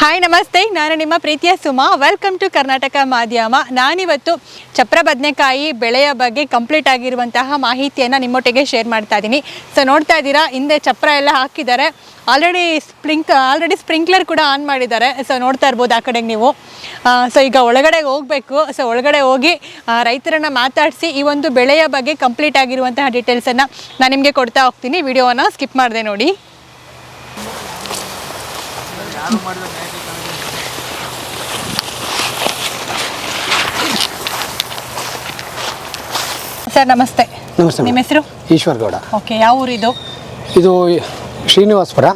Hi ನಮಸ್ತೆ. ನಾನು ನಿಮ್ಮ ಪ್ರೀತಿಯ ಸುಮಾ. ವೆಲ್ಕಮ್ ಟು ಕರ್ನಾಟಕ ಮಾಧ್ಯಮ ನಾನಿವತ್ತು ಚಪ್ರ ಬದನೆಕಾಯಿ ಬೆಳೆಯ ಬಗ್ಗೆ ಕಂಪ್ಲೀಟ್ ಆಗಿರುವಂತಹ ಮಾಹಿತಿಯನ್ನು ನಿಮ್ಮೊಟ್ಟಿಗೆ ಶೇರ್ ಮಾಡ್ತಾ ಇದ್ದೀನಿ ಸೊ ನೋಡ್ತಾ ಇದ್ದೀರಾ? ಹಿಂದೆ ಚಪ್ರ ಎಲ್ಲ ಹಾಕಿದ್ದಾರೆ. ಆಲ್ರೆಡಿ ಸ್ಪ್ರಿಂಕ್ ಆಲ್ರೆಡಿ ಸ್ಪ್ರಿಂಕ್ಲರ್ ಕೂಡ ಆನ್ ಮಾಡಿದ್ದಾರೆ. ಸೊ ನೋಡ್ತಾ ಇರ್ಬೋದು ಆ ಕಡೆಗೆ ನೀವು. ಸೊ ಈಗ ಒಳಗಡೆ ಹೋಗಬೇಕು. ಸೊ ಒಳಗಡೆ ಹೋಗಿ ರೈತರನ್ನು ಮಾತಾಡಿಸಿ ಈ ಒಂದು ಬೆಳೆಯ ಬಗ್ಗೆ ಕಂಪ್ಲೀಟ್ ಆಗಿರುವಂತಹ ಡೀಟೇಲ್ಸನ್ನು ನಾನು ನಿಮಗೆ ಕೊಡ್ತಾ ಹೋಗ್ತೀನಿ. ವಿಡಿಯೋನ ಸ್ಕಿಪ್ ಮಾಡಿದೆ ನೋಡಿ. ಸರ್ ನಮಸ್ತೆ. ನಮಸ್ತೆ ನಿಮ್ಮ ಹೆಸರು? ಈಶ್ವರ್ ಗೌಡ. ಓಕೆ ಯಾವ ಊರಿದು? ಇದು ಶ್ರೀನಿವಾಸಪುರ.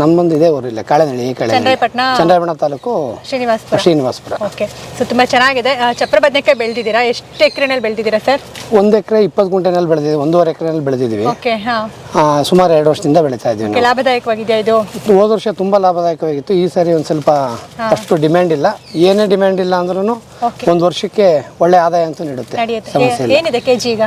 ನಮ್ಮೊಂದು ಇದೆ ಊರಿಲ್ಲ ಕಾಳೆನಳ್ಳಿ ಚಂದ್ರಪಟ್ಟಣ ಕಳೆ ಚಂದ್ರಪಟ್ಟಣ ತಾಲೂಕು ಶ್ರೀನಿವಾಸ್ಪುರ. ಶ್ರೀನಿವಾಸಪುರ. ಓಕೆ ಸೊ ತುಂಬ ಚೆನ್ನಾಗಿದೆ. ಚಪ್ರ ಬದನೆಕಾಯಿ ಬೆಳೆದಿದ್ದೀರಾ? ಎಷ್ಟು ಎಕರೆನಲ್ಲಿ ಬೆಳೆದಿದ್ದೀರಾ ಸರ್? ಒಂದು ಎಕರೆ ಇಪ್ಪತ್ತು ಗುಂಟೆನಲ್ಲಿ ಬೆಳೆದಿದ್ದೀವಿ ಒಂದೂವರೆ ಎಕರೆನಲ್ಲಿ ಬೆಳೆದಿದ್ದೀವಿ. ಓಕೆ ಹಾಂ. ಸುಮಾರು ಎರಡು ವರ್ಷದಿಂದ ಬೆಳೀತಾ ಇದ್ದೀವಿ ಲಾಭದಾಯಕವಾಗಿದೆ ನಾವು. ಲಾಭದಾಯಕವಾಗಿದೆಯಾ ಇದು? ಹೋದ ವರ್ಷ ತುಂಬ ಲಾಭದಾಯಕವಾಗಿತ್ತು. ಈ ಸಾರಿ ಒಂದು ಸ್ವಲ್ಪ ಅಷ್ಟು ಡಿಮ್ಯಾಂಡ್ ಇಲ್ಲ. ಏನೇ ಡಿಮ್ಯಾಂಡ್ ಇಲ್ಲ ಅಂದ್ರೂ Okay. ಒಂದು ವರ್ಷಕ್ಕೆ ಒಳ್ಳೆ ಆದಾಯ ಅಂತೂ ನೀಡುತ್ತೆ ನಡೆಯುತ್ತೆ. ಸಮಸ್ಯೆ ಏ- ಇಲ್ಲ ಏನಿದೆ ಕೆಜಿ ಈಗ?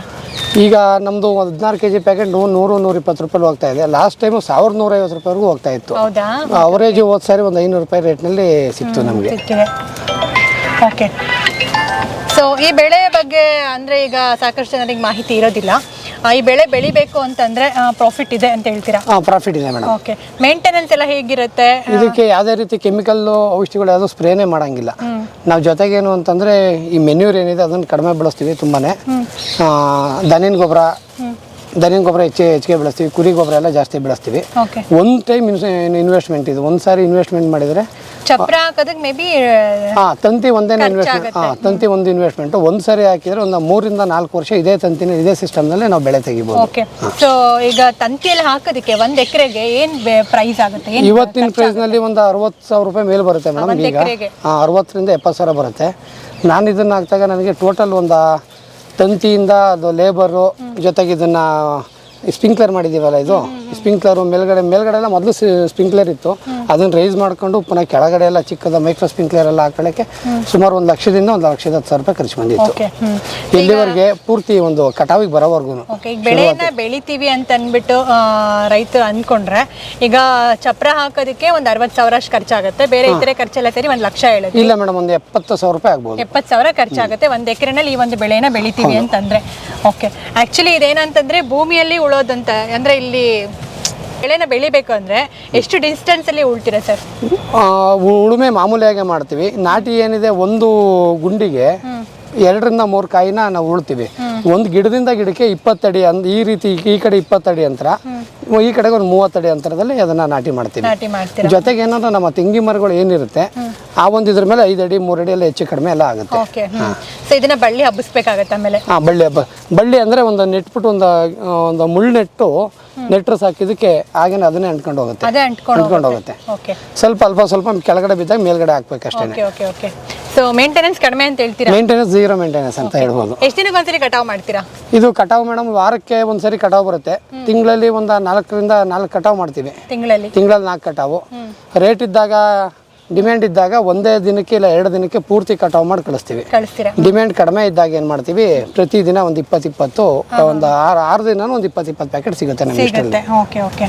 ಈಗ ನಮ್ಮದು ಹದಿನಾರು ಕೆ ಜಿ ಪ್ಯಾಕೆಟ್ ನೂರು ನೂರ ಇಪ್ಪತ್ತು ರೂಪಾಯಿ ಹೋಗ್ತಾ ಇದೆ. ಲಾಸ್ಟ್ ಟೈಮು ಸಾವಿರದ ನೂರೈವತ್ತು ರೂಪಾಯಿವರೆಗೂ ಹೋಗ್ತಾ ಇತ್ತು. ಹೌದಾ? ಅವರೇಜ್ ಹೋದ ಸಾರಿ ಒಂದು ಐನೂರು ರೂಪಾಯಿ ರೇಟ್ನಲ್ಲಿ ಸಿಕ್ತು ನಮಗೆ. ಸಿಕ್ಕಿದೆ. ಓಕೆ ಸೊ ಈ ಬೆಳೆ ಬಗ್ಗೆ ಅಂದ್ರೆ ಈಗ ಸಾಕಷ್ಟು ಜನರಿಗೆ ಮಾಹಿತಿ ಇರೋದಿಲ್ಲ. ಈ ಬೆಳೆ ಬೆಳಿಬೇಕು ಅಂತಂದ್ರೆ ಪ್ರಾಫಿಟ್ ಇದೆ ಅಂತ ಹೇಳ್ತೀರಾ? ಹಾಂ ಪ್ರಾಫಿಟ್ ಇದೆ ಮೇಡಮ್. ಓಕೆ ಮೇಂಟೆನೆನ್ಸ್ ಎಲ್ಲ ಹೇಗಿರುತ್ತೆ? ಇದಕ್ಕೆ ಯಾವುದೇ ರೀತಿ ಕೆಮಿಕಲ್ ಔಷಧಿಗಳು ಯಾವುದೋ ಸ್ಪ್ರೇನೇ ಮಾಡಂಗಿಲ್ಲ. ನಾವು ಜೊತೆಗೇನು ಅಂತಂದ್ರೆ ಈ ಮೆನ್ಯೂರ್ ಏನಿದೆ ಅದನ್ನು ಕಡಿಮೆ ಬಳಸ್ತೀವಿ ತುಂಬಾನೇ. ದನಿನ ಗೊಬ್ಬರ ದನಿನ ಗೊಬ್ಬರ ಹೆಚ್ಚಿಗೆ ಹೆಚ್ಚಿಗೆ ಬೆಳೆಸ್ತೀವಿ ಕುರಿ ಗೊಬ್ಬರ ಎಲ್ಲ ಜಾಸ್ತಿ ಬೆಳೆಸ್ತೀವಿ. ಓಕೆ ಒಂದು ಟೈಮ್ ಇನ್ವೆಸ್ಟ್ಮೆಂಟ್ ಇದು. ಒಂದು ಸಾರಿ ಇನ್ವೆಸ್ಟ್ಮೆಂಟ್ ಮಾಡಿದರೆ ಚಪ್ರ ಹಾಕೋದಕ್ಕೆ ಮೇ ಬಿ ಹಾಂ ತಂತಿ ಒಂದೇ ಇನ್ವೆಸ್ಟ್ಮೆಂಟ್. ಹಾಂ ತಂತಿ ಒಂದು ಇನ್ವೆಸ್ಟ್ಮೆಂಟ್ ಒಂದು ಸರಿ ಹಾಕಿದ್ರೆ ಒಂದು ಮೂರಿಂದ ನಾಲ್ಕು ವರ್ಷ ಇದೇ ತಂತಿನ ಇದೇ ಸಿಸ್ಟಮ್ನಲ್ಲೇ ನಾವು ಬೆಳೆ ತೆಗಿಬೋದು. ಓಕೆ ಸೊ ಈಗ ತಂತಿಯಲ್ಲಿ ಹಾಕೋದಕ್ಕೆ ಒಂದು ಎಕರೆಗೆ ಏನು ಪ್ರೈಸ್ ಆಗುತ್ತೆ? ಇವತ್ತಿನ ಇವತ್ತಿನ ಪ್ರೈಸ್ನಲ್ಲಿ ಒಂದು ಅರವತ್ತು ಸಾವಿರ ರೂಪಾಯಿ ಮೇಲೆ ಬರುತ್ತೆ ಮೇಡಮ್ ಈಗ. ಹಾಂ ಅರವತ್ತರಿಂದ ಎಪ್ಪತ್ತು ಸಾವಿರ ಬರುತ್ತೆ. ನಾನು ಇದನ್ನ ಹಾಕಿದಾಗ ನನಗೆ ಟೋಟಲ್ ಒಂದು ತಂತಿಯಿಂದ ಅದು ಲೇಬರು ಜೊತೆಗೆ ಇದನ್ನು ಸ್ಪ್ರಿಂಕ್ಲರ್ ಮಾಡಿದ್ದೀವಲ್ಲ ಇದು? ಸ್ಪ್ರಿಂಕ್ಲರು ಮೇಲ್ಗಡೆ ಮೇಲ್ಗಡೆ ಎಲ್ಲ ಮೊದಲು ಸ್ಪ್ರಿಂಕ್ಲರ್ ಇತ್ತು. ಅದನ್ನು ರೈಸ್ ಮಾಡ್ಕೊಂಡು ಪುನಃ ಕೆಳಗಡೆ ಎಲ್ಲ ಚಿಕ್ಕದ ಮೈಕ್ರೋ ಸ್ಪ್ರಿಂಕ್ಲರ್ ಎಲ್ಲ ಹಾಕೊಳ್ಳೋಕ್ಕೆ ಸುಮಾರು ಒಂದು ಲಕ್ಷದಿಂದ ಒಂದು ಲಕ್ಷದ ಹತ್ತು ಸಾವಿರ ರೂಪಾಯಿ ಖರ್ಚು ಬಂದಿತ್ತು. ಓಕೆ ಹ್ಞೂ ಪೂರ್ತಿ ಒಂದು ಕಟಾವಿಗೆ ಬರೋವರೆಗೂ ಓಕೆ ಈಗ ಬೆಳೆಯನ್ನ ಬೆಳಿತೀವಿ ಅಂತ ಅಂದ್ಬಿಟ್ಟು ರೈತರು ಅಂದ್ಕೊಂಡ್ರೆ ಈಗ ಚಪ್ರ ಹಾಕೋದಕ್ಕೆ ಒಂದು ಅರವತ್ತು ಸಾವಿರ ಅಷ್ಟು ಖರ್ಚಾಗುತ್ತೆ. ಬೇರೆ ಇತರೆ ಖರ್ಚೆಲ್ಲ ಸೇರಿ ಒಂದು ಲಕ್ಷ ಹೇಳುತ್ತೆ. ಇಲ್ಲ ಮೇಡಮ್ ಒಂದು ಎಪ್ಪತ್ತು ಸಾವಿರ ರೂಪಾಯಿ ಆಗ್ಬೋದು. ಎಪ್ಪತ್ತು ಸಾವಿರ ಖರ್ಚಾಗುತ್ತೆ. ಒಂದು ಎಕರೆನಲ್ಲಿ ಈ ಒಂದು ಬೆಳೆನ ಬೆಳಿತೀವಿ ಅಂತಂದ್ರೆ. ಓಕೆ ಆಕ್ಚುಲಿ ಇದೇನಂತಂದ್ರೆ ಭೂಮಿಯಲ್ಲಿ ಉಳೋದಂತ ಅಂದ್ರೆ ಇಲ್ಲಿ ಬೆಳೆನ ಬೆಳಿಬೇಕು ಅಂದ್ರೆ ಎಷ್ಟು ಡಿಸ್ಟೆನ್ಸ್ ಅಲ್ಲಿ ಉಳ್ತೀರಾ ಸರ್ ಉಳುಮೆ ಮಾಮೂಲಿಯಾಗಿ ಮಾಡ್ತೀವಿ. ನಾಟಿ ಏನಿದೆ ಒಂದು ಗುಂಡಿಗೆ ಎರಡರಿಂದ ಮೂರು ಕಾಯಿನ ನಾವು ಉಳ್ತೀವಿ ಒಂದು ಗಿಡದಿಂದ ಗಿಡಕ್ಕೆ ಇಪ್ಪತ್ತಡಿ ಅಂದ್ ಈ ರೀತಿ ಈ ಕಡೆ ಇಪ್ಪತ್ತಡಿ ಅಂತರ ಈ ಕಡೆಗೆ ಒಂದು ಮೂವತ್ತಡಿ ಅಂತರದಲ್ಲಿ ಅದನ್ನ ನಾಟಿ ಮಾಡ್ತೀವಿ. ಜೊತೆಗೆ ಏನಂದ್ರೆ ನಮ್ಮ ತೆಂಗಿ ಮರಗಳು ಏನಿರುತ್ತೆ ಆ ಒಂದು ಇದ್ರ ಮೇಲೆ ಐದು ಅಡಿ ಮೂರು ಅಡಿ ಎಲ್ಲ ಹೆಚ್ಚು ಕಡಿಮೆ ಎಲ್ಲ ಆಗುತ್ತೆ. ಸೊ ಇದನ್ನ ಬಳ್ಳಿ ಹಬ್ಬಿಸ್ಬೇಕಾಗತ್ತೆ ಆಮೇಲೆ? ಹಾಂ ಬಳ್ಳಿ ಹಬ್ಬ ಬಳ್ಳಿ ಅಂದ್ರೆ ಒಂದು ನೆಟ್ಬಿಟ್ಟು ಒಂದು ಒಂದು ಮುಳ್ಳು ನೆಟ್ಟು ನೆಟ್ಟರು ಸಾಕಿದಕ್ಕೆ ಹಾಗೇನೆ ಅದನ್ನೇ ಅಂಟ್ಕೊಂಡು ಹೋಗುತ್ತೆ. ಅಂಟ್ಕೊಂಡು ಹೋಗುತ್ತೆ. ಸ್ವಲ್ಪ ಅಲ್ಪ ಸ್ವಲ್ಪ ಕೆಳಗಡೆ ಬಿದ್ದಾಗ ಮೇಲ್ಗಡೆ ಓಕೆ ಓಕೆ ಸೊ ಮೇಂಟೆನೆನ್ಸ್ ಕಡಿಮೆ ಅಂತ ಹೇಳ್ತೀರಾ? ಮೇಂಟೆನೆನ್ಸ್ ಜೀರೋ ಮೇಂಟೆನೆನ್ಸ್ ಅಂತ ಹೇಳ್ಬೋದು. ಎಷ್ಟು ದಿನಕ್ಕೆ ಒಂದ್ಸರಿ ಕಟಾವ್ ಮಾಡ್ತೀರಾ? ಇದು ಕಟಾವು ಮೇಡಮ್ ವಾರಕ್ಕೆ ಒಂದ್ಸರಿ ಕಟಾವು ಬರುತ್ತೆ. ತಿಂಗಳಲ್ಲಿ ಒಂದ ನಾಲ್ಕರಿಂದ ನಾಲ್ಕು ಕಟಾವು ಮಾಡ್ತೀವಿ. ತಿಂಗಳಲ್ಲಿ? ತಿಂಗಳಲ್ಲಿ ನಾಲ್ಕು ಕಟಾವು ರೇಟ್ ಇದ್ದಾಗ ಡಿಮ್ಯಾಂಡ್ ಇದ್ದಾಗ ಒಂದೇ ದಿನಕ್ಕೆ ಇಲ್ಲ ಎರಡು ದಿನಕ್ಕೆ ಪೂರ್ತಿ ಕಟಾವು ಮಾಡಿ ಕಳಿಸ್ತೀವಿ. ಕಳಿಸ್ತೀರಾ? ಡಿಮ್ಯಾಂಡ್ ಕಡಿಮೆ ಇದ್ದಾಗ ಏನು ಮಾಡ್ತೀವಿ? ಪ್ರತಿದಿನ ಒಂದು ಇಪ್ಪತ್ತು ಇಪ್ಪತ್ತು ಒಂದು ಆರು ಆರು ದಿನ ಒಂದು ಇಪ್ಪತ್ತು ಇಪ್ಪತ್ತು ಪ್ಯಾಕೆಟ್ ಸಿಗುತ್ತೆ ನಮಗೆ ಸಿಗುತ್ತೆ. ಓಕೆ ಓಕೆ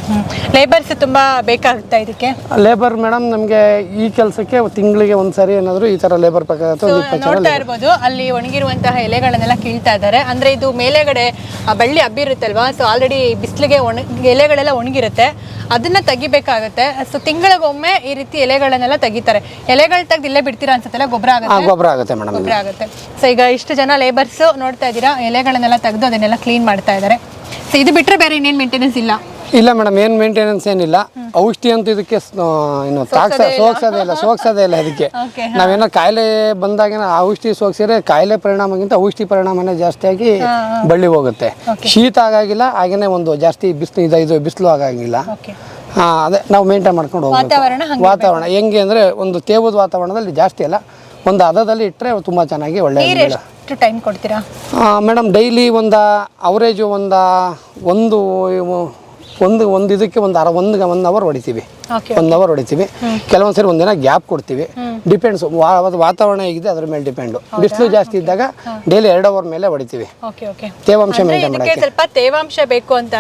ಲೇಬರ್ಸ್ ತುಂಬಾ ಬೇಕಾಗುತ್ತೆ ಇದಕ್ಕೆ? ಲೇಬರ್ ಮೇಡಮ್ ನಮಗೆ ಈ ಕೆಲಸಕ್ಕೆ ತಿಂಗಳಿಗೆ ಒಂದ್ಸರಿ ಏನಾದರೂ ಈ ಥರ ಲೇಬರ್ ಒಂದು ಇಪ್ಪತ್ತು ಜನ ನೋಡ್ತಾ ಇರ್ಬೋದು ಅಲ್ಲಿ ಒಣಗಿರುವಂತಹ ಎಲೆಗಳನ್ನೆಲ್ಲ ಕೀಳ್ತಾ ಇದ್ದಾರೆ. ಅಂದ್ರೆ ಇದು ಮೇಲೆಗಡೆ ಆ ಬಳ್ಳಿ ಹಬ್ಬಿರುತ್ತಲ್ವಾ ಸೊ ಆಲ್ರೆಡಿ ಬಿಸಿಲಿಗೆ ಒಣ ಎಲೆಗಳೆಲ್ಲ ಒಣಗಿರುತ್ತೆ. ಅದನ್ನ ತೆಗಿಬೇಕಾಗುತ್ತೆ. ಸೊ ತಿಂಗಳಿಗೊಮ್ಮೆ ಈ ರೀತಿ ಎಲೆಗಳನ್ನೆಲ್ಲ ತೆಗಿತಾರೆ. ಎಲೆಗಳು ತೆಗೆದು ಇಲ್ಲೇ ಬಿಡ್ತೀರಾ ಅನ್ಸುತ್ತಲ್ಲ ಗೊಬ್ಬರ ಆಗುತ್ತೆ? ಗೊಬ್ಬರ ಆಗುತ್ತೆ ಮೇಡಮ್ ಗೊಬ್ಬರ ಆಗುತ್ತೆ. ಸೊ ಈಗ ಇಷ್ಟು ಜನ ಲೇಬರ್ಸ್ ನೋಡ್ತಾ ಇದ್ದೀರಾ ಎಲೆಗಳನ್ನೆಲ್ಲ ತೆಗೆದು ಅದನ್ನೆಲ್ಲ ಕ್ಲೀನ್ ಮಾಡ್ತಾ ಇದ್ದಾರೆ ಸೊ ಇದು ಬಿಟ್ಟರೆ ಬೇರೆ ಇನ್ನೇನು ಮೇಂಟೆನೆನ್ಸ್ ಇಲ್ಲ? ಇಲ್ಲ ಮೇಡಮ್ ಏನು ಮೇಂಟೆನೆನ್ಸ್ ಏನಿಲ್ಲ. ಔಷಧಿ ಅಂತ ಇದಕ್ಕೆ ಇನ್ನು ತಾಕ್ಸ ಸೋಗ್ಸೋದೇ ಇಲ್ಲ. ಸೋಗ್ಸೋದೇ ಇಲ್ಲ ಅದಕ್ಕೆ. ನಾವೇನೋ ಕಾಯಿಲೆ ಬಂದಾಗ ಔಷಧಿ ಸೋಗ್ಸಿದ್ರೆ ಕಾಯಿಲೆ ಪರಿಣಾಮಕ್ಕಿಂತ ಔಷಧಿ ಪರಿಣಾಮನೇ ಜಾಸ್ತಿಯಾಗಿ ಬಳ್ಳಿ ಹೋಗುತ್ತೆ. ಶೀತ ಆಗಾಗಿಲ್ಲ ಹಾಗೇನೆ ಒಂದು ಜಾಸ್ತಿ ಬಿಸಿಲು ಇದು ಇದು ಬಿಸಿಲು ಆಗಂಗಿಲ್ಲ. ಆ, ಅದೇ ನಾವು ಮೇಂಟೈನ್ ಮಾಡ್ಕೊಂಡು ಹೋಗ್ಬೇಕು. ವಾತಾವರಣ ಹಂಗೆ ವಾತಾವರಣ ಹೆಂಗೆ ಅಂದರೆ ಒಂದು ತೇವದ ವಾತಾವರಣದಲ್ಲಿ ಜಾಸ್ತಿ ಅಲ್ಲ ಒಂದು ಹದದಲ್ಲಿ ಇಟ್ಟರೆ ತುಂಬ ಚೆನ್ನಾಗಿ ಒಳ್ಳೆ ನೀರು ಎಷ್ಟು ಟೈಮ್ ಕೊಡ್ತೀರಾ? ಮೇಡಮ್ ಡೈಲಿ ಒಂದು ಅವರೇಜು ಒಂದು ಒಂದು ಒಂದು ಒಂದು ಇದಕ್ಕೆ ಒಂದು ಅರ ಒಂದು ಒನ್ ಅವರ್ ಹೊಡಿತೀವಿ. ಒನ್ ಅವರ್ ಹೊಡಿತೀವಿ. ಕೆಲವೊಂದು ಸರಿ ಒಂದಿನ ಗ್ಯಾಪ್ ಕೊಡ್ತೀವಿ. ಡಿಪೆಂಡ್ಸ್ ವಾತಾವರಣ ಹೇಗಿದೆ ಅದ್ರ ಮೇಲೆ ಡಿಪೆಂಡು ಬಿಸಿಲು ಜಾಸ್ತಿ ಇದ್ದಾಗ ಡೈಲಿ ಎರಡು ಅವರ್ ಮೇಲೆ ಹೊಡಿತೀವಿ. ತೇವಾಂಶ ಮೇಂಟೈನ್ ಮಾಡಿ ಮಾಡೋಕ್ಕೆ. ಸ್ವಲ್ಪ ತೇವಾಂಶ ಬೇಕು ಅಂತ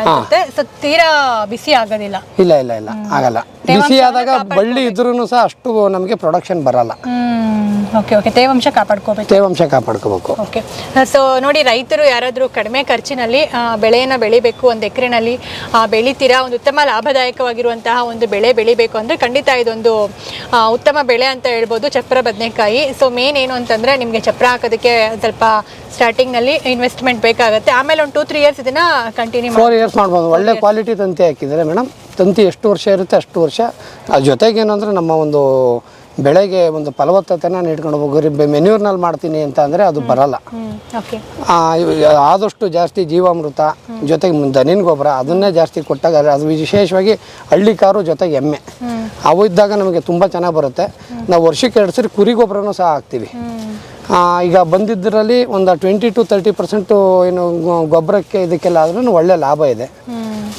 ತೀರಾ ಬಿಸಿ ಆಗೋದಿಲ್ಲ. ಇಲ್ಲ ಇಲ್ಲ ಇಲ್ಲ. ಆಗಲ್ಲ. ಬಿಸಿ ಆದಾಗ ಬಳ್ಳಿ ಇದ್ರೂ ಸಹ ಅಷ್ಟು ನಮಗೆ ಪ್ರೊಡಕ್ಷನ್ ಬರಲ್ಲ. ಓಕೆ ಓಕೆ ತೇವಾಂಶ ಕಾಪಾಡ್ಕೋಬೇಕು. ತೇವಾಂಶ ಕಾಪಾಡ್ಕೋಬೇಕು. ಓಕೆ ಸೊ ನೋಡಿ ರೈತರು ಯಾರಾದರೂ ಕಡಿಮೆ ಖರ್ಚಿನಲ್ಲಿ ಬೆಳೆಯನ್ನು ಬೆಳಿಬೇಕು ಒಂದು ಎಕರೆನಲ್ಲಿ ಬೆಳಿತೀರಾ? ಒಂದು ಉತ್ತಮ ಲಾಭದಾಯಕವಾಗಿರುವಂತಹ ಒಂದು ಬೆಳೆ ಬೆಳಿಬೇಕು ಅಂದರೆ ಖಂಡಿತ ಇದೊಂದು ಉತ್ತಮ ಬೆಳೆ ಅಂತ ಹೇಳ್ಬೋದು ಚಪ್ರ ಬದನೆಕಾಯಿ. ಸೊ ಮೇನ್ ಏನು ಅಂತಂದರೆ ನಿಮಗೆ ಚಪ್ರ ಹಾಕೋದಕ್ಕೆ ಸ್ವಲ್ಪ ಸ್ಟಾರ್ಟಿಂಗ್ನಲ್ಲಿ ಇನ್ವೆಸ್ಟ್ಮೆಂಟ್ ಬೇಕಾಗುತ್ತೆ. ಆಮೇಲೆ ಒಂದು ಟೂ ತ್ರೀ ಇಯರ್ಸ್ ಇದನ್ನು ಕಂಟಿನ್ಯೂ ಫೋರ್ ಇಯರ್ಸ್ ಮಾಡ್ಬೋದು. ಒಳ್ಳೆ ಕ್ವಾಲಿಟಿ ತಂತಿ ಹಾಕಿದರೆ ಮೇಡಮ್ ತಂತಿ ಎಷ್ಟು ವರ್ಷ ಇರುತ್ತೆ ಅಷ್ಟು ವರ್ಷ. ಅದ್ರ ಜೊತೆಗೆ ಅಂದರೆ ನಮ್ಮ ಒಂದು ಬೆಳೆಗೆ ಒಂದು ಫಲವತ್ತತೆನ ನೀಡ್ಕೊಂಡು ಹೋಗೋರಿ ಮೆನ್ಯೂರ್ನಲ್ಲಿ ಮಾಡ್ತೀನಿ ಅಂತ ಅಂದರೆ ಅದು ಬರಲ್ಲ. ಆದಷ್ಟು ಜಾಸ್ತಿ ಜೀವಾಮೃತ ಜೊತೆಗೆ ದನಿನ ಗೊಬ್ಬರ ಅದನ್ನೇ ಜಾಸ್ತಿ ಕೊಟ್ಟಾಗ ಅದು ವಿಶೇಷವಾಗಿ ಹಳ್ಳಿ ಕಾರು ಜೊತೆಗೆ ಎಮ್ಮೆ. ಅವು ಇದ್ದಾಗ ನಮಗೆ ತುಂಬ ಚೆನ್ನಾಗಿ ಬರುತ್ತೆ. ನಾವು ವರ್ಷಕ್ಕೆ ಎರಡು ಸರಿ ಕುರಿ ಗೊಬ್ಬರನೂ ಸಹ ಹಾಕ್ತೀವಿ. ಈಗ ಬಂದಿದ್ದರಲ್ಲಿ ಒಂದು ಟ್ವೆಂಟಿ ಟು ತರ್ಟಿ ಪರ್ಸೆಂಟು ಏನು ಗೊಬ್ಬರಕ್ಕೆ ಇದಕ್ಕೆಲ್ಲ ಆದ್ರೂ ಒಳ್ಳೆ ಲಾಭ ಇದೆ.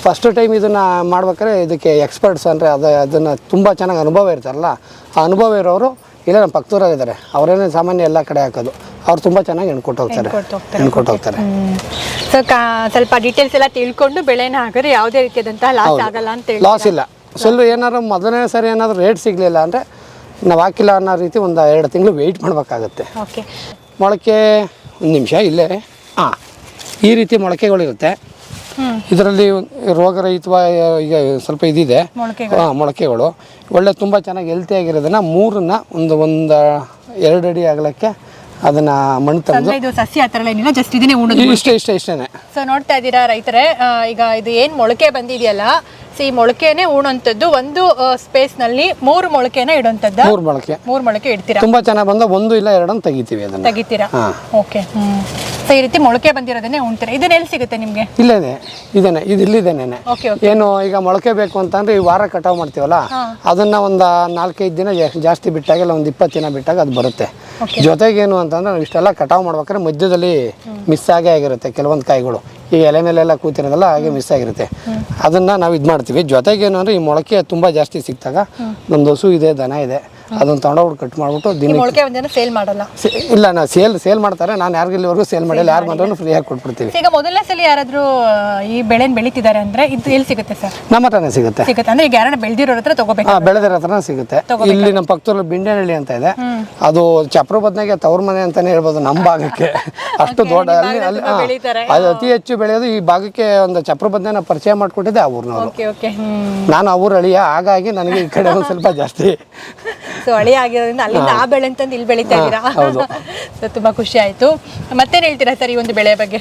ಫಸ್ಟ್ ಟೈಮ್ ಇದನ್ನು ಮಾಡ್ಬೇಕಾದ್ರೆ ಇದಕ್ಕೆ ಎಕ್ಸ್ಪರ್ಟ್ಸ್ ಅಂದರೆ ಅದು ಅದನ್ನು ತುಂಬ ಚೆನ್ನಾಗಿ ಅನುಭವ ಇರ್ತಾರಲ್ಲ ಆ ಅನುಭವ ಇರೋರು ಇಲ್ಲ ನಮ್ಮ ಪಕ್ಕದೂರಲ್ಲಿ ಇದ್ದಾರೆ ಅವರೇನೇ ಸಾಮಾನ್ಯ ಎಲ್ಲ ಕಡೆ ಹಾಕೋದು. ಅವ್ರು ತುಂಬ ಚೆನ್ನಾಗಿ ಹೆಣ್ಕೊಟ್ಟೋಗ್ತಾರೆ ಹೋಗ್ತಾರೆ. ಎಣ್ಕೊಟ್ಟು ಹೋಗ್ತಾರೆ. ಸೊ ಸ್ವಲ್ಪ ಡೀಟೇಲ್ಸ್ ಎಲ್ಲ ತಿಳ್ಕೊಂಡು ಬೆಳೆನ ಹಾಕಿದ್ರೆ ಯಾವುದೇ ರೀತಿಯಾದಂತಹ ಲಾಸ್ ಆಗಲ್ಲ ಅಂತ ಲಾಸ್ ಇಲ್ಲ. ಸ್ವಲ್ಪ ಏನಾದ್ರು ಮೊದಲನೇ ಸರಿ ಏನಾದರೂ ರೇಟ್ ಸಿಗಲಿಲ್ಲ ಅಂದರೆ ನಾವು ಹಾಕಿಲ್ಲ ಅನ್ನೋ ರೀತಿ ಒಂದು ಎರಡು ತಿಂಗಳು ವೆಯ್ಟ್ ಮಾಡಬೇಕಾಗತ್ತೆ. ಓಕೆ ಮೊಳಕೆ ಒಂದು ನಿಮಿಷ ಇಲ್ಲೇ. ಹಾಂ ಈ ರೀತಿ ಮೊಳಕೆಗಳಿರುತ್ತೆ. ಇದರಲ್ಲಿ ರೋಗರಹಿತವಾಗಿ ಈಗ ಸ್ವಲ್ಪ ಇದಿದೆ. ಹಾಂ ಮೊಳಕೆಗಳು. ಒಳ್ಳೆ ತುಂಬ ಚೆನ್ನಾಗಿ ಹೆಲ್ತಿ ಆಗಿರೋದನ್ನ ಮೂರನ್ನ ಒಂದು ಒಂದು ಎರಡು ಅಡಿ ಆಗಲಕ್ಕೆ ಅದನ್ನ ಮಣ್ಣು ತಂದು ಸಸ್ಯ ಆ ಥರ ಎಲ್ಲ ಏನಿಲ್ಲ ಜಸ್ಟ್ ಇದನ್ನೇ ಉಣೋದು ಇಷ್ಟೇ ಇಷ್ಟೇ ಇಷ್ಟೇ ಸೊ ನೋಡ್ತಾ ಇದ್ದೀರಾ ರೈತರೇ ಈಗ ಇದು ಏನು ಮೊಳಕೆ ಬಂದಿದೆಯಲ್ಲ ಸೊ ಈ ಮೊಳಕೆನೆ ಉಣಂತದ್ದು ಒಂದು ಸ್ಪೇಸ್ನಲ್ಲಿ ಮೂರು ಮೊಳಕೆನ ಇಡೋಂತದ್ದು ಮೂರು ಮೊಳಕೆ. ಮೂರು ಮೊಳಕೆ ಇಡ್ತೀರಾ? ತುಂಬಾ ಚೆನ್ನಾಗಿ ಬಂದ ಒಂದು ಇಲ್ಲ ಎರಡನ್ನು ತೆಗಿತೀವಿ ಅದನ್ನ. ತೆಗಿತೀರಾ? ಓಕೆ. ಹ್ಮ್. ಸೊ ಈ ರೀತಿ ಮೊಳಕೆ ಬಂದಿರೋದನ್ನೇ ಉಣ್ತೀರಾ ಇದನ್ನ ಎಲ್ಲಿ ಸಿಗುತ್ತೆ ನಿಮಗೆ? ಇಲ್ಲೇ ಇದೆ ಇದೇನೆ ಇದು ಓಕೆ ಓಕೆ. ಏನು ಈಗ ಮೊಳಕೆ ಬೇಕು ಅಂತಂದ್ರೆ ಈ ವಾರ ಕಟಾವ್ ಮಾಡ್ತೀವಲ್ಲ? ಅದನ್ನ ಒಂದು ನಾಲ್ಕೈದು ದಿನ ಜಾಸ್ತಿ ಬಿಟ್ಟಾಗ ಇಲ್ಲ ಒಂದು ಇಪ್ಪತ್ತು ದಿನ ಬಿಟ್ಟಾಗ ಅದು ಬರುತ್ತೆ. ಜೊತೆಗೇನು ಅಂತಂದ್ರೆ ನಾವು ಇಷ್ಟೆಲ್ಲ ಕಟಾವ್ ಮಾಡ್ಬೇಕಾದ್ರೆ ಮಧ್ಯದಲ್ಲಿ ಮಿಸ್ ಆಗೇ ಆಗಿರುತ್ತೆ ಕೆಲವೊಂದು ಕಾಯಿಗಳು. ಈ ಎಲೆ ಮೇಲೆಲ್ಲ ಕೂತಿರೋದಲ್ಲ ಹಾಗೆ ಮಿಸ್ ಆಗಿರುತ್ತೆ. ಅದನ್ನು ನಾವು ಇದು ಮಾಡ್ತೀವಿ ಜೊತೆಗೇನು ಅಂದರೆ ಈ ಮೊಳಕೆ ತುಂಬ ಜಾಸ್ತಿ ಸಿಕ್ಕಿದಾಗ ಒಂದು ಹಸು ಇದೆ ದನ ಇದೆ. ಅದನ್ನ ತಗೊಂಡೋಗ್ಬಿಟ್ಟು ಕಟ್ ಮಾಡ್ಬಿಟ್ಟು ದಿನ ಮೊಳಕೆ ಒಂದನ್ನು ಸೇಲ್ ಮಾಡಲ್ಲ? ಸೇ- ಇಲ್ಲ ನಾ ಸೇಲ್ ಸೇಲ್ ಮಾಡ್ತಾರೆ. ನಾನು ಯಾರಿಗೂ ಇಲ್ಲಿವರೆಗೂ ಸೇಲ್ ಮಾಡಿಲ್ಲ. ಯಾರು ಬಂದ್ರೂ ಫ್ರೀಯಾಗಿ ಕೊಟ್ಬಿಡ್ತೀವಿ. ಈಗ ಮೊದಲನೇ ಸಲ ಯಾರಾದ್ರೂ ಈ ಬೆಳೆನ ಬೆಳೀತಿದ್ದಾರೆ ಅಂದ್ರೆ ಇದು ಎಲ್ಲಿ ಸಿಗುತ್ತೆ ಸರ್? ನಮ್ಮ ಹತ್ರನೇ ಸಿಗುತ್ತೆ. ಸಿಗುತ್ತೆ. ಅಂದ್ರೆ ಈಗ ಯಾರನ್ನ ಬೆಳೆದಿರೋರ ಹತ್ರ ತಗೋಬೇಕು? ಹಾಂ ಬೆಳೆದಿರೋ ಹತ್ರನೇ ಸಿಗುತ್ತೆ. ಇಲ್ಲಿ ನಮ್ಮ ಪಕ್ಕದಲ್ಲಿ ಬಿಂಡೇನಹಳ್ಳಿ ಅಂತ ಇದೆ. ಅದು ಚಪ್ರ ಬದ್ನಾಗೆ ತವ್ರ ಮನೆ ಅಂತಾನೆ ಹೇಳ್ಬೋದು ನಮ್ಮ ಭಾಗಕ್ಕೆ. ಅಷ್ಟು ದೊಡ್ಡ ಅಲ್ಲಿ ಅಲ್ಲಿ ಹಾ. ಬೆಳೀತಾರೆ. ಅದು ಅತಿ ಹೆಚ್ಚು ಬೆಳೆಯೋದು ಈ ಭಾಗಕ್ಕೆ ಒಂದು ಚಪ್ರ ಬದ್ನೆನ ಪರಿಚಯ ಮಾಡಿಕೊಟ್ಟಿದ್ದೆ ಆ ಊರಿನವರು. Okay okay. ಹ್ಮ್. ನಾನು ಆ ಊರು ಅಳಿಯ ಹಾಗಾಗಿ ನನಗೆ ಈ ಕಡೆ ಒಂದು ಸ್ವಲ್ಪ ಜಾಸ್ತಿ ಸೊ ಹಳೆ ಆಗಿರೋದ್ರಿಂದ ಅಲ್ಲಿಂದ ಆ ಬೆಳೆ ಅಂತಂದು ಇಲ್ಲಿ ಬೆಳೀತಾ ಇದ್ದೀರಾ. ಸೊ ತುಂಬಾ ಖುಷಿ ಆಯ್ತು. ಮತ್ತೇನ್ ಹೇಳ್ತೀರಾ ಸರ್ ಈ ಒಂದು ಬೆಳೆ ಬಗ್ಗೆ?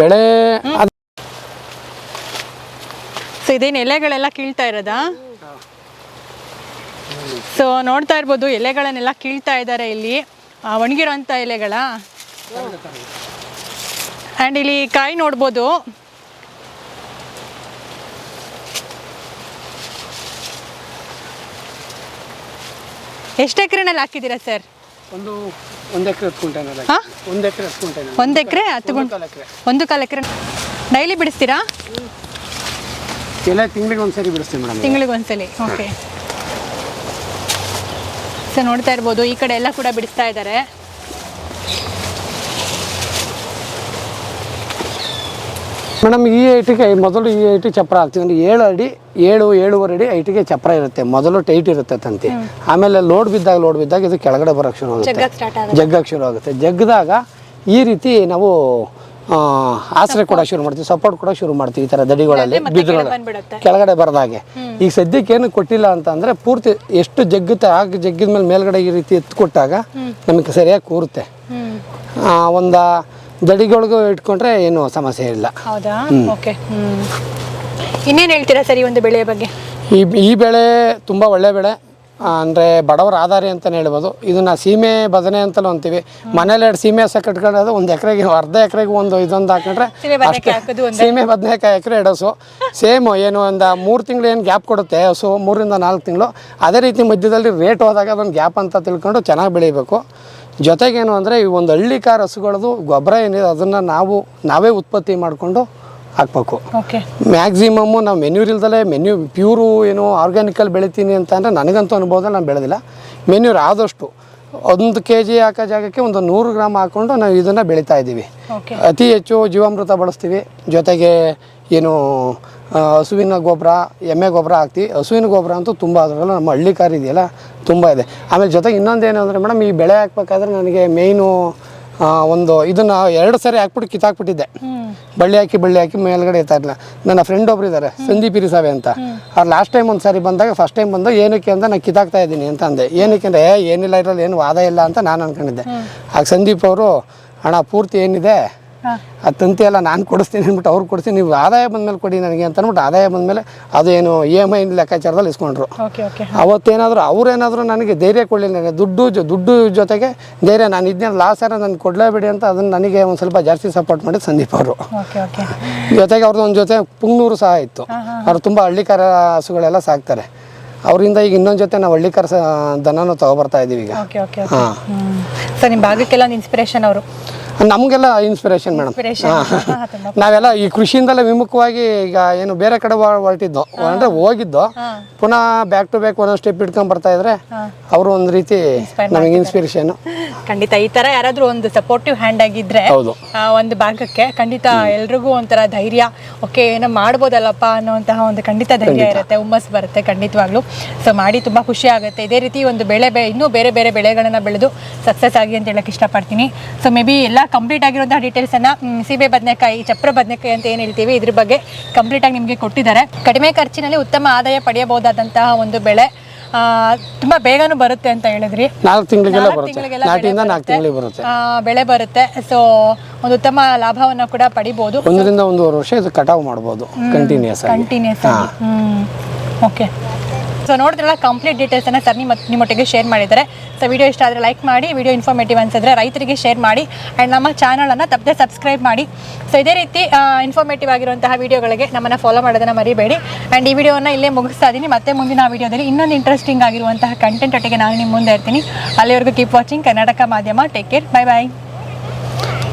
ಬೆಳೆ ಸೊ ಇದೇನು ಎಲೆಗಳೆಲ್ಲ ಕೀಳ್ತಾ ಇರೋದಾ? ಸೊ ನೋಡ್ತಾ ಇರ್ಬೋದು ಎಲೆಗಳನ್ನೆಲ್ಲ ಕೀಳ್ತಾ ಇದ್ದಾರೆ ಇಲ್ಲಿ. ಒಣಗಿರೋಂಥ ಎಲೆಗಳ? ಆ್ಯಂಡ್ ಇಲ್ಲಿ ಕಾಯಿ ನೋಡ್ಬೋದು. ಎಷ್ಟು ಎಕರೆನಲ್ಲಿ ಹಾಕಿದ್ದೀರಾ ಸರ್? ಒಂದು ಒಂದು ಎಕರೆ ಹತ್ಕೊಂಟೇನೆ ಹಾಂ? ಒಂದು ಎಕರೆ ಹತ್ಕೊಂಟೇನೆ ಒಂದು ಎಕರೆ ಹತ್ತು ಗುಂಟೆ ಎಕರೆ. ಒಂದು ಕಾಲು ಎಕರೆ. ಡೈಲಿ ಬಿಡಿಸ್ತೀರಾ? ಎಲ್ಲ ತಿಂಗಳಿಗೆ ಒಂದ್ಸರಿ ಬಿಡಿಸ್ತೀವಿ ಮೇಡಮ್. ತಿಂಗಳಿಗೆ ಒಂದ್ಸಲಿ ಓಕೆ. ಸರ್ ನೋಡ್ತಾ ಇರ್ಬೋದು ಈ ಕಡೆ ಎಲ್ಲ ಕೂಡ ಬಿಡಿಸ್ತಾ ಇದ್ದಾರೆ. ಮೇಡಮ್ ಈ ಐಟಿಗೆ ಮೊದಲು ಈ ಐಟಿ ಚಪ್ರ ಹಾಕ್ತೀವಿ ಅಂದರೆ ಏಳು ಅಡಿ ಏಳು ಏಳುವರೆ ಅಡಿ ಐಟಿಗೆ ಚಪ್ರ ಇರುತ್ತೆ. ಮೊದಲು ಟೈಟ್ ಇರುತ್ತೆ ತಂತಿ. ಆಮೇಲೆ ಲೋಡ್ ಬಿದ್ದಾಗ ಲೋಡ್ ಬಿದ್ದಾಗ ಇದು ಕೆಳಗಡೆ ಬರೋಕ್ಕೆ ಶುರು ಆಗುತ್ತೆ. ಜಗ್ಗಕ್ಕೆ ಶುರು ಆಗುತ್ತೆ. ಜಗ್ಗದಾಗ ಈ ರೀತಿ ನಾವು ಆಸರೆ ಕೂಡ ಶುರು ಮಾಡ್ತೀವಿ ಸಪೋರ್ಟ್ ಕೂಡ ಶುರು ಮಾಡ್ತೀವಿ ಈ ಥರ ದಡಿಗಳಲ್ಲಿ ಬಂದ್ಬಿಡುತ್ತೆ. ಕೆಳಗಡೆ ಬರದಾಗೆ. ಈಗ ಸದ್ಯಕ್ಕೆ ಏನು ಕೊಟ್ಟಿಲ್ಲ ಅಂದರೆ ಪೂರ್ತಿ ಎಷ್ಟು ಜಗ್ಗುತ್ತೆ ಆಗ ಜಗ್ಗಿದ ಮೇಲೆ ಮೇಲ್ಗಡೆ ಈ ರೀತಿ ಎತ್ತು ಕೊಟ್ಟಾಗ ನಮಗೆ ಸರಿಯಾಗಿ ಕೂರುತ್ತೆ. ಆ, ಒಂದು ದಡಿಗಳಿಗೂ ಇಟ್ಕೊಂಡ್ರೆ ಏನು ಸಮಸ್ಯೆ ಇಲ್ಲ. ಹೌದಾ? ಓಕೆ. ಇನ್ನೇನು ಹೇಳ್ತೀರಾ ಸರಿ ಈ ಒಂದು ಬೆಳೆಯ ಬಗ್ಗೆ? ಈ ಈ ಬೆಳೆ ತುಂಬ ಒಳ್ಳೆ ಬೆಳೆ. ಅಂದರೆ ಬಡವರ ಆಧಾರಿ ಅಂತಲೇ ಹೇಳ್ಬೋದು. ಇದನ್ನ ಸೀಮೆ ಬದನೆ ಅಂತಲೂ ಅಂತೀವಿ. ಮನೇಲಿ ಎರಡು ಸೀಮೆ ಹಸ ಅದು ಒಂದು ಎಕರೆಗೆ ಅರ್ಧ ಎಕರೆಗೆ ಒಂದು ಇದೊಂದು ಹಾಕೊಂಡ್ರೆ ಅಷ್ಟೇ. ಸೀಮೆ ಬದನೆಕಾಯಿ ಎಕರೆ ಎರಡು ಹಸು. ಸೇಮ್ ಏನು ಒಂದು ಮೂರು ತಿಂಗಳು ಏನು ಗ್ಯಾಪ್ ಕೊಡುತ್ತೆ ಹಸು? ಮೂರಿಂದ ನಾಲ್ಕು ತಿಂಗಳು. ಅದೇ ರೀತಿ ಮಧ್ಯದಲ್ಲಿ ರೇಟ್ ಹೋದಾಗ ಅದೊಂದು ಗ್ಯಾಪ್ ಅಂತ ತಿಳ್ಕೊಂಡು ಚೆನ್ನಾಗಿ ಬೆಳಿಬೇಕು. ಜೊತೆಗೇನು ಅಂದರೆ ಈ ಒಂದು ಹಳ್ಳಿ ಕಾರ್ ಹಸುಗಳದು ಗೊಬ್ಬರ ಏನಿದೆ ಅದನ್ನು ನಾವು ನಾವೇ ಉತ್ಪತ್ತಿ ಮಾಡಿಕೊಂಡು ಹಾಕ್ಬೇಕು. ಓಕೆ ಮ್ಯಾಕ್ಸಿಮಮ್ಮು ನಾವು ಮೆನ್ಯೂರ್ ಇಲ್ದಲೇ ಮೆನ್ಯೂ ಪ್ಯೂರು ಏನು ಆರ್ಗ್ಯಾನಿಕಲ್ ಬೆಳಿತೀನಿ ಅಂತ ಅಂದರೆ ನನಗಂತೂ ಅನುಭವದಲ್ಲಿ ನಾನು ಬೆಳೆದಿಲ್ಲ. ಮೆನ್ಯೂರ್ ಆದಷ್ಟು ಒಂದು ಕೆ ಜಿ ಹಾಕೋ ಜಾಗಕ್ಕೆ ಒಂದು ನೂರು ಗ್ರಾಮ್ ಹಾಕ್ಕೊಂಡು ನಾವು ಇದನ್ನು ಬೆಳೀತಾ ಇದ್ದೀವಿ ಅತಿ ಹೆಚ್ಚು ಜೀವಾಮೃತ ಬಳಸ್ತೀವಿ. ಜೊತೆಗೆ ಏನು ಹಸುವಿನ ಗೊಬ್ಬರ ಎಮ್ಮೆ ಗೊಬ್ಬರ ಹಾಕ್ತೀವಿ. ಹಸುವಿನ ಗೊಬ್ಬರ ಅಂತೂ ತುಂಬ ಅದರಲ್ಲ ನಮ್ಮ ಹಳ್ಳಿ ಕಾರ್ ಇದೆಯಲ್ಲ ತುಂಬ ಇದೆ. ಆಮೇಲೆ ಜೊತೆಗೆ ಇನ್ನೊಂದು ಏನು ಅಂದರೆ ಮೇಡಮ್ ಈ ಬೆಳೆ ಹಾಕ್ಬೇಕಾದ್ರೆ ನನಗೆ ಮೇಯ್ನು ಒಂದು ಇದನ್ನು ಎರಡು ಸರಿ ಹಾಕ್ಬಿಟ್ಟು ಕಿತ್ತಾಕ್ಬಿಟ್ಟಿದ್ದೆ. ಬಳ್ಳಿ ಹಾಕಿ ಬಳ್ಳಿ ಹಾಕಿ ಮೇಲ್ಗಡೆ ಇರ್ತಾ ಇರಲಿಲ್ಲ. ನನ್ನ ಫ್ರೆಂಡ್ ಒಬ್ರು ಇದ್ದಾರೆ ಸಂದೀಪ್ ಇರಿಸಾವೆ ಅಂತ. ಅವ್ರು ಲಾಸ್ಟ್ ಟೈಮ್ ಒಂದು ಸಾರಿ ಬಂದಾಗ ಫಸ್ಟ್ ಟೈಮ್ ಬಂದು ಏನಕ್ಕೆ ಅಂತ ನಾನು ಕಿತ್ತಾಕ್ತಾ ಇದ್ದೀನಿ ಅಂತ ಅಂದೆ. ಏನಕ್ಕೆ ಅಂದರೆ ಏನಿಲ್ಲ ಇರಲ್ಲ ಏನು ವಾದ ಇಲ್ಲ ಅಂತ ನಾನು ಅಂದ್ಕೊಂಡಿದ್ದೆ ಆಗ ಸಂದೀಪ್ ಅವರು ಹಣ ಪೂರ್ತಿ ಏನಿದೆ? ಆ ತಂತಿ ಎಲ್ಲ ನಾನು ಕೊಡಿಸ್ತೀನಿ ಅಂದ್ಬಿಟ್ಟು ಅವ್ರು ಕೊಡಿಸ್ತೀನಿ ನೀವು ಆದಾಯ ಬಂದಮೇಲೆ ಕೊಡಿ ನನಗೆ ಅಂತ ಅಂದ್ಬಿಟ್ಟು ಆದಾಯ ಬಂದಮೇಲೆ ಅದೇನು ಏನು ಇ ಎಂ ಐ ಲೆಕ್ಕಾಚಾರದಲ್ಲಿ ಇಸ್ಕೊಂಡ್ರು. ಅವತ್ತೇನಾದರೂ ಅವ್ರೇನಾದರೂ ನನಗೆ ಧೈರ್ಯ ಕೊಡಲಿಲ್ಲ ನನಗೆ. ದುಡ್ಡು ದುಡ್ಡು ಜೊತೆಗೆ ಧೈರ್ಯ ನಾನು ಇದನ್ನ ಲಾಸ್ ಆರ ನಾನು ಕೊಡಲೇಬೇಡಿ ಅಂತ ಅದನ್ನು ನನಗೆ ಒಂದು ಸ್ವಲ್ಪ ಜಾಸ್ತಿ ಸಪೋರ್ಟ್ ಮಾಡಿ ಸಂದೀಪ್ ಅವರು. ಜೊತೆಗೆ ಅವ್ರದ್ದು ಒಂದು ಜೊತೆ ಪುಂಗ್ನೂರು ಸಹ ಇತ್ತು. ಅವ್ರು ತುಂಬ ಹಳ್ಳಿಕಾರ ಹಸುಗಳೆಲ್ಲ ಸಾಕ್ತಾರೆ. ಅವರಿಂದ ಈಗ ಇನ್ನೊಂದು ಜೊತೆ ನಾವು ಹಳ್ಳಿಕಾರ ದನನೂ ತಗೋಬರ್ತಾ ಇದ್ದೀವಿ ಈಗ. ಹಾಂ. ಹ್ಮ್. ಸೊ ನಿಮ್ಮ ಭಾಗಕ್ಕೆಲ್ಲ ಒಂದು ಇನ್ಸ್ಪಿರೇಷನ್ ಅವರು. ನಮಗೆಲ್ಲ ಇನ್ಸ್ಪಿರೇಷನ್ ಮೇಡಮ್ ನಾವೆಲ್ಲ ಈ ಕೃಷಿಯಿಂದಲೇ ವಿಮುಖವಾಗಿ ಈಗ ಏನು ಬೇರೆ ಕಡೆ ಹೊರಟಿದ್ದು ಅಂದರೆ ಹೋಗಿದ್ದು ಪುನಃ ಬ್ಯಾಕ್ ಟು ಬ್ಯಾಕ್ ಒಂದೊಂದು ಸ್ಟೆಪ್ ಇಟ್ಕೊಂಡ್ ಬರ್ತಾ ಇದ್ರೆ ಅವರು ಒಂದು ರೀತಿ ನಮಗೆ ಇನ್ಸ್ಪಿರೇಷನ್ ಖಂಡಿತ ಈ ತರ ಯಾರಾದ್ರೂ ಒಂದು ಸಪೋರ್ಟಿವ್ ಹ್ಯಾಂಡ್ ಆಗಿದ್ರೆ ಒಂದು ಭಾಗಕ್ಕೆ ಖಂಡಿತ ಎಲ್ರಿಗೂ ಒಂಥರ ಧೈರ್ಯ ಓಕೆ ಏನೋ ಮಾಡ್ಬೋದಲ್ಲಪ್ಪ ಅನ್ನೋಂತಹ ಒಂದು ಖಂಡಿತ ಧೈರ್ಯ ಇರುತ್ತೆ ಹುಮ್ಮಸ್ ಬರುತ್ತೆ ಖಂಡಿತವಾಗ್ಲೂ. ಸೊ ಮಾಡಿ ತುಂಬಾ ಖುಷಿ ಆಗುತ್ತೆ. ಇದೇ ರೀತಿ ಒಂದು ಬೆಳೆ ಬೆ ಇನ್ನೂ ಬೇರೆ ಬೇರೆ ಬೆಳೆಗಳನ್ನ ಬೆಳೆದು ಸಕ್ಸಸ್ ಆಗಿ ಅಂತ ಹೇಳಕ್ ಇಷ್ಟಪಡ್ತೀನಿ. ಸೊ ಮೇ ಬಿ ಎಲ್ಲ ಕಂಪ್ಲೀಟ್ ಆಗಿರುವಂತಹ ಡೀಟೇಲ್ಸ್ ಅನ್ನ ಸೀಬೆ ಬದನೆಕಾಯಿ ಚಪ್ರ ಬದನೆಕಾಯಿ ಅಂತ ಏನು ಹೇಳ್ತೀವಿ ಇದ್ರ ಬಗ್ಗೆ ಕಂಪ್ಲೀಟ್ ಆಗಿ ನಿಮಗೆ ಕೊಟ್ಟಿದ್ದಾರೆ. ಕಡಿಮೆ ಖರ್ಚಿನಲ್ಲಿ ಉತ್ತಮ ಆದಾಯ ಪಡೆಯಬಹುದಾದಂತಹ ಒಂದು ಬೆಳೆ ತುಂಬಾ ಬೇಗನೂ ಬರುತ್ತೆ ಅಂತ ಹೇಳಿದ್ರಿ. ನಾಲ್ಕು ತಿಂಗಳಿಗೆಲ್ಲ ಬರುತ್ತೆ. ಬೆಳೆ ಬರುತ್ತೆ. ಆ, ಬೆಳೆ ಬರುತ್ತೆ. ಸೊ ಒಂದು ಉತ್ತಮ ಲಾಭವನ್ನ ಕೂಡ ಪಡಿಬಹುದು ಒಂದರಿಂದ ಒಂದೂವರೆ ವರ್ಷ ಇದು ಕಟಾವು ಮಾಡಬಹುದು ಕಂಟಿನ್ಯೂಸ್ ಕಂಟಿನ್ಯೂಸ್ ಓಕೆ ಸೊ ನೋಡಿದ್ರಲ್ಲ ಕಂಪ್ಲೀಟ್ ಡೀಟೇಲ್ಸನ್ನು ಸರ್ ನಿಮ್ಮ ನಿಮ್ಮೊಟ್ಟಿಗೆ ಶೇರ್ ಮಾಡಿದ್ದಾರೆ. ಸೊ ವಿಡಿಯೋ ಇಷ್ಟ ಆದರೆ ಲೈಕ್ ಮಾಡಿ ವಿಡಿಯೋ ಇನ್ಫಾರ್ಮೇಟಿವ್ ಅನ್ಸಿದ್ರೆ ರೈತರಿಗೆ ಶೇರ್ ಮಾಡಿ ಆ್ಯಂಡ್ ನಮ್ಮ ಚಾನಲನ್ನು ತಪ್ಪದೆ ಸಬ್ಸ್ಕ್ರೈಬ್ ಮಾಡಿ. ಸೊ ಇದೇ ರೀತಿ ಇನ್ಫಾರ್ಮೇಟಿವ್ ಆಗಿರುವಂತಹ ವಿಡಿಯೋಗಳಿಗೆ ನಮ್ಮನ್ನು ಫಾಲೋ ಮಾಡೋದನ್ನು ಮರಿಬೇಡಿ. ಆ್ಯಂಡ್ ಈ ವಿಡಿಯೋನ ಇಲ್ಲೇ ಮುಗಿಸ್ತಾ ಇದ್ದೀನಿ ಮತ್ತೆ ಮುಂದಿನ ವಿಡಿಯೋದಲ್ಲಿ ಇನ್ನೊಂದು ಇಂಟ್ರೆಸ್ಟಿಂಗ್ ಆಗಿರುವಂತಹ ಕಂಟೆಂಟ್ ಒಟ್ಟಿಗೆ ನಾನು ನಿಮ್ಮ ಮುಂದೆ ಇರ್ತೀನಿ. ಅಲ್ಲಿವರೆಗೂ ಕೀಪ್ ವಾಚಿಂಗ್ ಕರ್ನಾಟಕ ಮಾಧ್ಯಮ. Take care bye bye